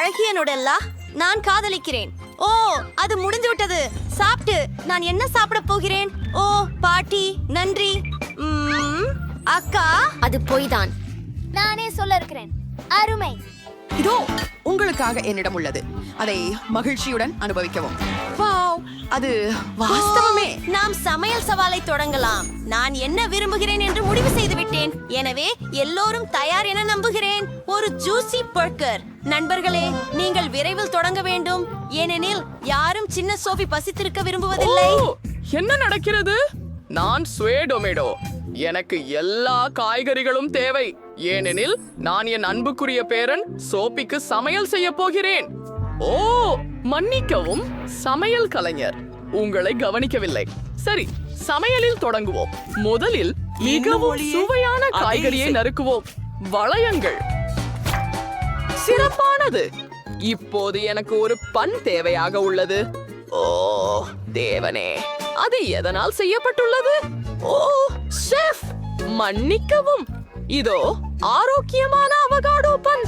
அழகிய நுடல்லா நான் காதலிக்கிறேன். ஓ அது முடிந்து விட்டது சாப்பிட்டு நான் என்ன சாப்பிட போகிறேன்? ஓ பாட்டி நன்றி. அக்கா? அது பொய்தான். நானே சொல்ல இருக்கிறேன் அருமை. இதோ உங்களுக்காக என்னிடம் உள்ளது. அதை மகிழ்ச்சியுடன் அனுபவிக்கவும். வாவ்! அது வாஸ்தவமே. நாம் சமையல் சவாலை தொடங்கலாம். நான் என்ன விரும்புகிறேன் என்று முடிவு செய்து விட்டேன் எனவே எல்லோரும் தயார் என நம்புகிறேன். ஒரு ஜூசி பர்கர். நண்பர்களே நீங்கள் விரைவில் தொடங்க வேண்டும். ஏனெனில் யாரும் சின்ன சோபி பசித்திருக்க விரும்புவதில்லை. என்ன நடக்கிறது? நான் ஸ்வேடொமேடோ எனக்கு எல்லா காய்கறிகளும் தேவை. ஏனெனில் நான் என் அன்புக்குரிய பேரன் சோப்பிக்கு சமையல் செய்ய போகிறேன். ஓ மன்னிக்கவும் சமையல் கலைஞர். உங்களை கவனிக்கவில்லை. சரி சமையலில் தொடங்குவோம். முதலில் மிகவும். சுவையான காய்கறியை. நறுக்குவோம். வளையங்கள். சிறப்பானது. இப்போது எனக்கு ஒரு பன் தேவையாக உள்ளது. ஓ தேவனே அது எதனால் செய்யப்பட்டுள்ளது? ஓ ஷெஃப் மன்னிக்கவும். இதோ ஆரோக்கியமான அவகாடோ பன்.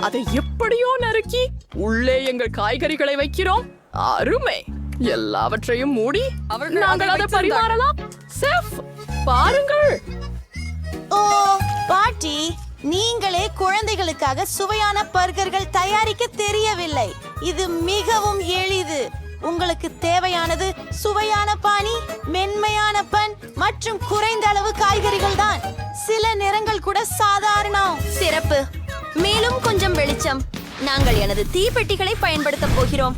அதை எப்படியோ நறுக்கி உள்ளே எங்கள் காய்கறிகளை வைக்கிறோம். அருமை. எல்லாவற்றையும் மூடி நாங்கள் அதை. பரிமாறலாம். செஃப் பாருங்கள். ஓ பாட்டி நீங்களே குழந்தைகளுக்காக சுவையான பர்கர்கள் தயாரிக்க தெரியவில்லை. இது மிகவும் எளிது. உங்களுக்கு தேவையானது சுவையான பானி மென்மையான பன். மற்றும் குறைந்த அளவு காய்கறிகள் தான். சில நிறங்கள் கூட சாதாரணம் சிறப்பு. மேலும் கொஞ்சம் வெளிச்சம். நாங்கள் எனது தீப்பெட்டிகளை பயன்படுத்தப் போகிறோம்.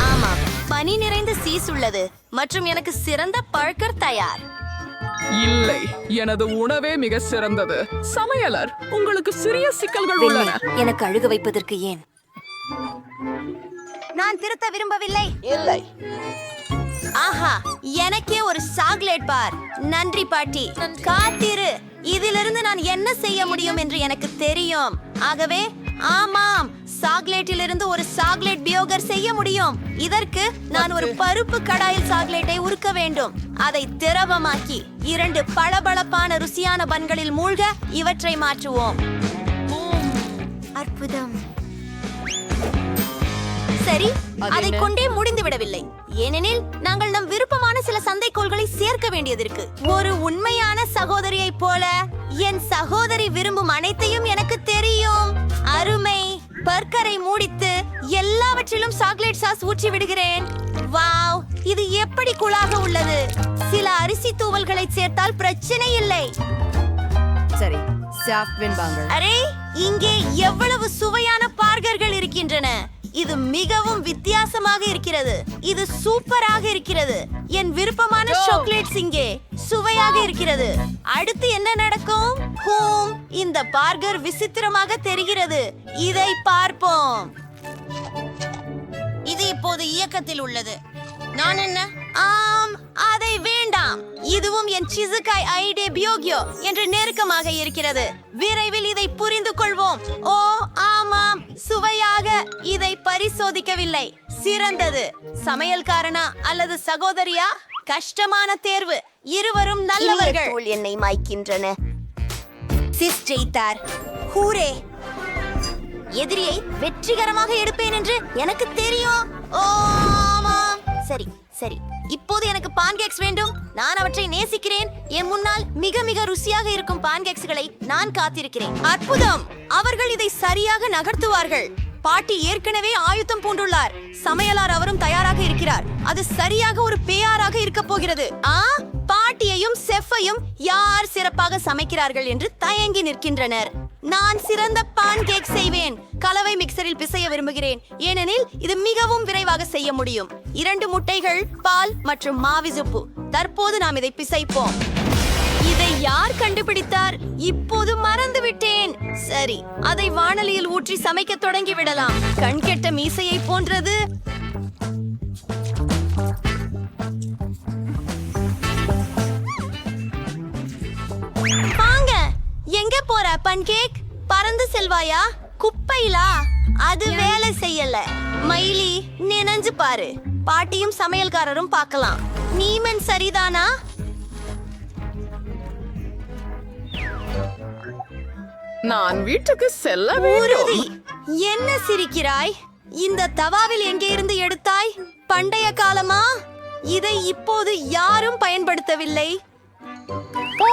ஆமாம் பனி நிறைந்த சீஸ் உள்ளது. மற்றும் எனக்கு சிறந்த பர்கர் தயார். இல்லை எனது உணவே மிக சிறந்தது. சமையலர் உங்களுக்கு சிறிய சிக்கல்கள் உள்ளன. எனக்கு அழுக வைப்பதற்கு ஏன்? நான் திருத்த விரும்பவில்லை. இல்லை. ஆஹா எனக்கே ஒரு சாக்லேட் பார். நன்றி பாட்டி. காத்திரு. இதிலிருந்து நான் என்ன செய்ய முடியும் என்று எனக்கு தெரியும். ஆகவே ஆமாம் சாக்லேட்டிலிருந்து ஒரு சாக்லேட் பியோகர் செய்ய முடியும். இதற்கு நான் ஒரு பருப்பு கடாயில் சாக்லேட்டை உருக்க வேண்டும். அதை திரவமாக்கி இரண்டு பளபளப்பான ருசியான பன்களில் மூழ்க இவற்றை மாற்றுவோம். அற்புதம். சரி அதை கொண்டே முடிந்து விடவில்லை ஏனெனில் நாங்கள் நம் விருப்பமான சில சந்தைக்கோள்களை சேர்க்க வேண்டியது இருக்கு. ஒரு உண்மையான சகோதரியைப் போல என் சகோதரி விரும்பும் அனைத்தையும் எனக்கு தெரியும். அருமை. பர்கரை மூடித்து எல்லாவற்றிலும் சாக்லேட் சாஸ் ஊற்றி விடுகிறேன். வாவ். இது எப்படி குழாக உள்ளது? சில அரிசி தூவல்களை சேர்த்தால் பிரச்சனை இல்லை. சரி வெண்பாங்கள் அரே இங்கே எவ்வளவு சுவையான பார்கர்கள் இருக்கின்றன. இது மிகவும் வித்தியாசமாக இருக்கிறது. இது சூப்பராக இருக்கிறது. என் விருப்பமான சாக்லேட்ஸ் இங்கே சுவையாக இருக்கிறது. அடுத்து என்ன நடக்கும்? ஹூம் இந்த பார்கர் விசித்திரமாக தெரிகிறது. இதை பார்ப்போம். இது இப்போது இயக்கத்தில் உள்ளது. நான் என்ன? ஆம் அதை வேண்டாம். இதுவும் என் சிசுகாய் ஐடே பியோகியோ என்று நெருக்கமாக இருக்கிறது. விரைவில் இதை புரிந்து கொள்வோம். ஓ பரிசோதிக்கவில்லை. சிறந்தது. சமையல்காரனா அல்லது சகோதரியா? கஷ்டமான தேர்வு. இருவரும் நல்லவர்கள். என்னை மாய்க்கின்றன. சிஸ் ஜெயித்தார். ஹூரே. எதிரியை வெற்றிகரமாக எடுப்பேன் என்று எனக்கு தெரியும். ஓ, ஆமாம். சரி சரி. இப்போது எனக்கு பான்கேக்ஸ் வேண்டும். நான் அவற்றை நேசிக்கிறேன். என் முன்னால் மிக மிக ருசியாக இருக்கும் பான்கேக்ஸ்களை நான் காத்திருக்கிறேன். அற்புதம். அவர்கள் இதை சரியாக நகர்த்துவார்கள். பாட்டி ஏற்கனவே ஆயுத்தம் பூண்டுள்ளார். சமையலார் அவரும் தயாராக இருக்கிறார். அது சரியாக ஒரு பேயாராக இருக்க போகிறது. ஆ? பாட்டியையும் செஃப்பையும் யார் சிறப்பாக சமைக்கிறார்கள் என்று தயங்கி நிற்கின்றனர். நான் சிறந்த பான் கேக் செய்வேன். கலவை மிக்சரில் பிசைய விரும்புகிறேன். ஏனெனில் இது மிகவும் விரைவாக செய்ய முடியும். இரண்டு முட்டைகள் பால் மற்றும் மாவிசுப்பு தற்போது நாம் இதை பிசைப்போம். யார் கண்டுபிடித்தார்? இப்போது மறந்து விட்டேன் சரி அதை வானலியில் ஊற்றி சமைக்க தொடங்கி விடலாம் கண்கெட்ட மீசையை போன்றது. வாங்க எங்க போற பன்கேக்? பறந்து செல்வாயா? குப்பையிலா? அது வேலை செய்யல. மயிலி நினைஞ்சு பாரு. பாட்டியும் சமையல்காரரும் பார்க்கலாம். நீமன் சரிதானா? நான் வீட்டுக்கு செல்ல உறுதி வேண்டும் என்ன சிரிக்கிறாய்? இந்த தவாவில் எங்கே இருந்து எடுத்தாய்? பண்டைய காலமா? இதை இப்போது யாரும் பயன்படுத்தவில்லை. ஓ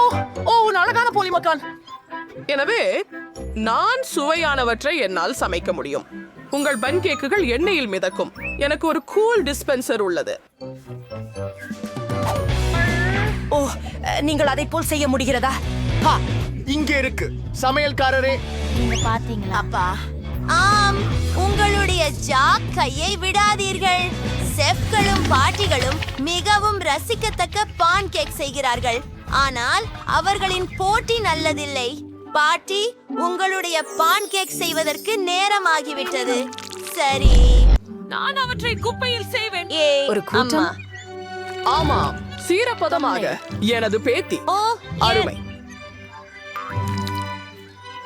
ஓ உன் அழகான போலிமக்கான் எனவே நான் சுவையானவற்றை என்னால் சமைக்க முடியும். உங்கள் பன் கேக்குகள் எண்ணெயில் மிதக்கும். எனக்கு ஒரு கூல் டிஸ்பென்சர் உள்ளது. ஓ நீங்கள் அதை போல் செய்ய முடிகிறதா? ஹா, இங்கே இருக்கு. சமையல்காரரே. நீங்க பாத்தீங்களா? அப்பா ஆம் உங்களுடைய ஜாக் கையை விடாதீர்கள். செஃப்களும் பாட்டிகளும் மிகவும் ரசிக்கத்தக்க பான் கேக் செய்கிறார்கள். ஆனால் அவர்களின் போட்டி நல்லதில்லை. பாட்டி உங்களுடைய பான் கேக் செய்வதற்கு நேரமாகிவிட்டது. சரி. நான் அவற்றை குப்பையில் செய்வேன். ஒரு கூட்டம்? ஆமாம் சீரப்பதமாக எனது பேத்தி. ஓ அருமை.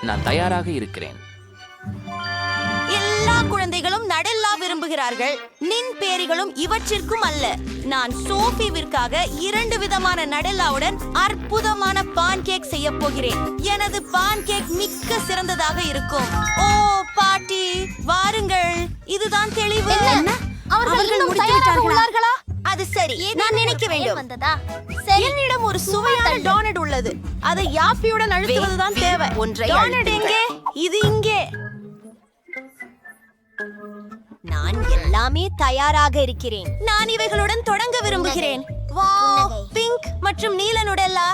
நான் தயாராக இருக்கிறேன். எல்லா குழந்தைகளும் நடல்லா விரும்புகிறார்கள். நின் பேரிகளும் இவற்றிற்கும் அல்ல. நான் சோஃபிவிற்காக இரண்டு விதமான நடல்லாவுடன் அற்புதமான பான் கேக் செய்ய போகிறேன். எனது பான் கேக் மிக்க சிறந்ததாக இருக்கும். ஓ பாட்டி வாருங்கள். இதுதான் தெளிவு. அவர்கள் இன்னும் அது சரி. நான் நினைக்க வேண்டும். வந்ததா? என்னிடம் ஒரு சுவையான டோனட் உள்ளது. அதை யாப்பியுடன் அழுத்துவதுதான் தேவை. ஒன்றை டோனட். எங்கே? இது இங்கே. நான் எல்லாமே தயாராக இருக்கிறேன். நான் இவைகளுடன் தொடங்க விரும்புகிறேன். வாவ் பிங்க் மற்றும் நீல நுடெல்லா.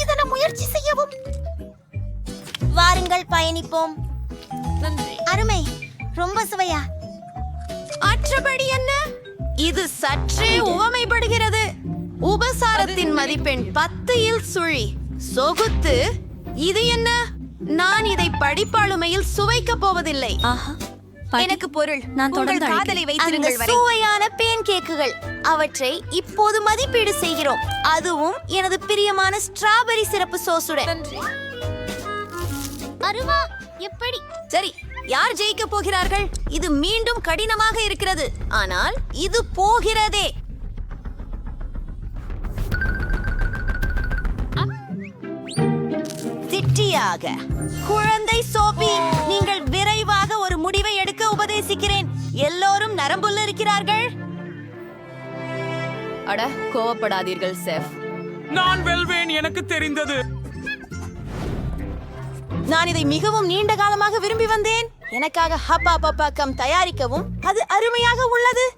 இதனை முயற்சி செய்யவும். வாருங்கள் பயணிப்போம். அருமை. ரொம்ப சுவையா. அற்றபடி என்ன? இது சற்றே உவமைப்படுகிறது. உபசாரத்தின் மதிப்பெண் பத்தில் சுழி. சொகுத்து இது என்ன? நான் இதை படிப்பாளுமையில் சுவைக்கப் போவதில்லை. எனக்கு பொருள். நான் தொடர்ந்து காதலை வைத்திருங்கள் வரை. சுவையான பேன் கேக்குகள் அவற்றை இப்போது மதிப்பீடு செய்கிறோம். அதுவும் எனது பிரியமான ஸ்ட்ராபெரி சிறப்பு சோசுடன். அருவா எப்படி? சரி யார் ஜெயிக்க போகிறார்கள்? இது மீண்டும் கடினமாக இருக்கிறது. ஆனால் இது போகிறதே. திட்டியாக. குழந்தை சோபி நீங்கள் விரைவாக ஒரு முடிவை எடுக்க உபதேசிக்கிறேன். எல்லோரும் நரம்புள்ள இருக்கிறார்கள். அட கோவப்படாதீர்கள் செஃப். நான் வெல்வேன் எனக்கு தெரிந்தது. நான் இதை மிகவும் நீண்ட காலமாக எனக்காக ஹப்பா பப்பா கம் தயாரிக்கவும் அது அருமையாக உள்ளது.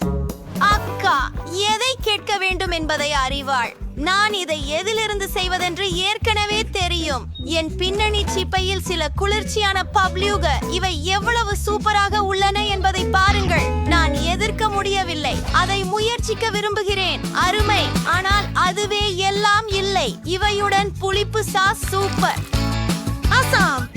அக்கா எதை கேட்க வேண்டும் என்பதை அறிவாள். நான் இதை எதிலிருந்து செய்வதென்று ஏற்கனவே தெரியும். என் பின்னணி சிப்பையில் சில குளிர்ச்சியான பப்ளியூக இவை எவ்வளவு சூப்பராக உள்ளன என்பதை பாருங்கள். நான் எதிர்க்க முடியவில்லை. அதை முயற்சிக்க விரும்புகிறேன். அருமை. ஆனால் அதுவே எல்லாம் இல்லை. இவையுடன் புளிப்பு சாஸ் சூப்பர். அசாம்.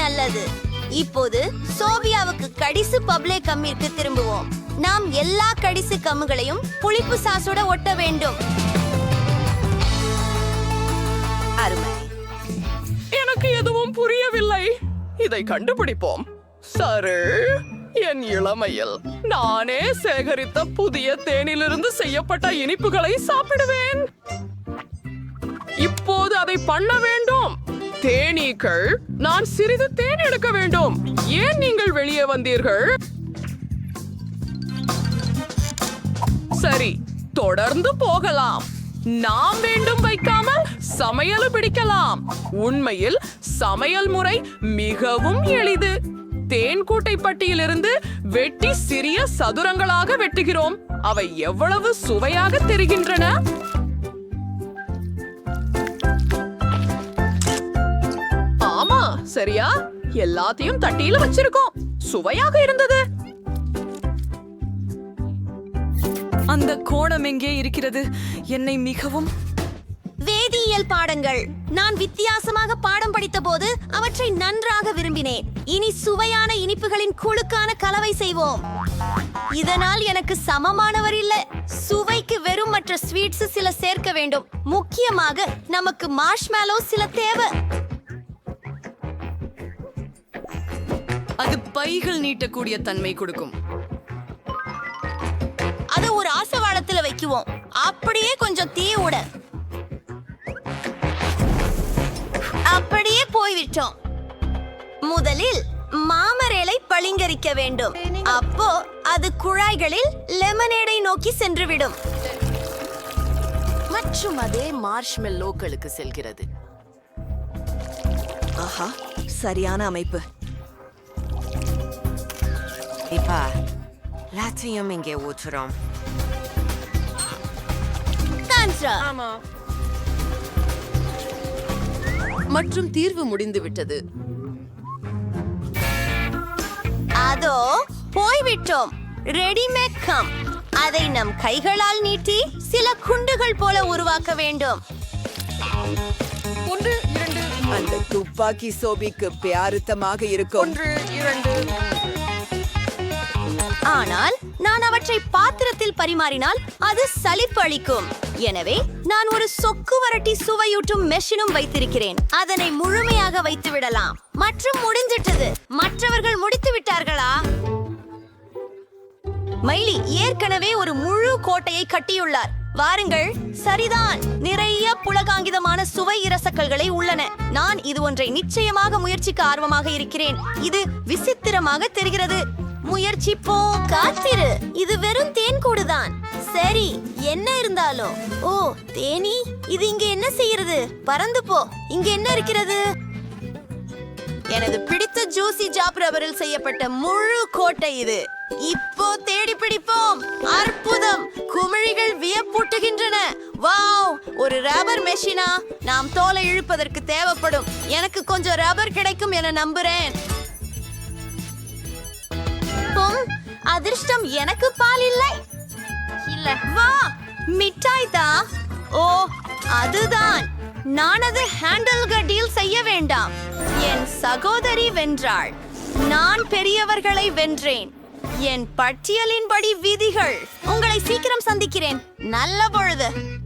நல்லது. இப்போது சோபியாவுக்கு கடிசு பப்ளே கம்மிற்கு திரும்புவோம். நாம் எல்லா கடிசு கம்முகளையும் புளிப்பு சாசோட ஒட்ட வேண்டும். அருமை. எனக்கு எதுவும் புரியவில்லை. இதை கண்டுபிடிப்போம். சரி என் இளமையில் நானே சேகரித்த புதிய தேனிலிருந்து செய்யப்பட்ட இனிப்புகளை சாப்பிடுவேன். இப்போது அதை பண்ண வேண்டும். தேனீக்கள். நான் சிறிது தேன் எடுக்க வேண்டும். ஏன் நீங்கள் வெளியே வந்தீர்கள்? சரி தொடர்ந்து போகலாம். நாம் வேண்டும் வைக்காமல் சமையல் பிடிக்கலாம். உண்மையில் சமையல் முறை மிகவும் எளிது. தேன் கூட்டை பட்டியிலிருந்து வெட்டி சிறிய சதுரங்களாக வெட்டுகிறோம். அவை எவ்வளவு சுவையாக தெரிகின்றன? சரியா? எல்லாத்தையும் தட்டியில வச்சிருக்கோம். சுவையாக இருந்தது. அந்த கோணம் எங்கே இருக்கிறது? என்னை மிகவும் வேதியியல் பாடங்கள். நான் வித்தியாசமாக பாடம் படித்த போது அவற்றை நன்றாக விரும்பினேன். இனி சுவையான இனிப்புகளின் குழுக்கான கலவை செய்வோம். இதனால் எனக்கு சமமானவர் இல்ல. சுவைக்கு வெறும் மற்ற ஸ்வீட்ஸ் சில சேர்க்க வேண்டும். முக்கியமாக நமக்கு மார்ஷ்மேலோ சில தேவை. அது பைகள் நீட்டக்கூடிய தன்மை கொடுக்கும். அத ஒரு ஆசவாளத்துல வைக்குவோம். அப்படியே கொஞ்சம் தீ விட அப்படியே போய்விட்டோம். முதலில் மாமரேலை பளிங்கரிக்க வேண்டும். அப்போ அது குழாய்களில் லெமனேடை நோக்கி சென்றுவிடும். மற்றும் அதே மார்ஷ்மெல்லோக்களுக்கு செல்கிறது. ஆஹா சரியான அமைப்பு. இப்ப எல்லாத்தையும் இங்கே ஊற்றுறோம் கான்ட்ரா மற்றும் தீர்வு முடிந்து விட்டது அதோ போய்விட்டோம். ரெடிமேட் கம் அதை நம் கைகளால் நீட்டி சில குண்டுகள் போல உருவாக்க வேண்டும். ஒன்று இரண்டு அந்த துப்பாக்கி சோபிக்கு பியாருத்தமாக இருக்கும். ஒன்று இரண்டு. ஆனால் நான் அவற்றை பாத்திரத்தில் பரிமாறினால் அது சலிப்பளிக்கும் எனவே நான் ஒரு சொக்கு வரட்டி சுவையூட்டும் மெஷினும் வைத்திருக்கிறேன். அதனை முழுமையாக வைத்து விடலாம். மற்றும் முடிஞ்சிட்டது மற்றவர்கள் முடித்து விட்டார்களா? மைலி ஏற்கனவே ஒரு முழு கோட்டையை கட்டியுள்ளார். வாருங்கள். சரிதான். நிறைய புலகாங்கிதமான சுவை இரசக்கல்களை உள்ளன. நான் இது ஒன்றை நிச்சயமாக முயற்சிக்க ஆர்வமாக இருக்கிறேன். இது விசித்திரமாக தெரிகிறது. முயற்சிப்போம் காத்திரு. இது வெறும் தேன் கூடுதான். சரி என்ன இருந்தாலும் ஓ தேனி இது இங்க என்ன செய்யறது? பறந்து போ. இங்க என்ன இருக்கிறது? எனது பிடித்த ஜூசி ஜாப் ரப்பரில் செய்யப்பட்ட முழு கோட்டை இது. இப்போ தேடி பிடிப்போம். அற்புதம். குமிழிகள் வியப்பூட்டுகின்றன. வாவ் ஒரு ரப்பர் மெஷினா? நாம் தோலை இழுப்பதற்கு தேவைப்படும். எனக்கு கொஞ்சம் ரப்பர் கிடைக்கும் என நம்புறேன். பும், அதிர்ஷ்டம் எனக்கு பால் இல்லை. இல்ல. வா மிட்டாய் தான் ஓ அதுதான். நான் அது ஹேண்டில் டீல் செய்ய வேண்டாம். என் சகோதரி வென்றாள். நான் பெரியவர்களை வென்றேன். என் பட்டியலின்படி விதிகள். உங்களை சீக்கிரம் சந்திக்கிறேன். நல்ல பொழுது.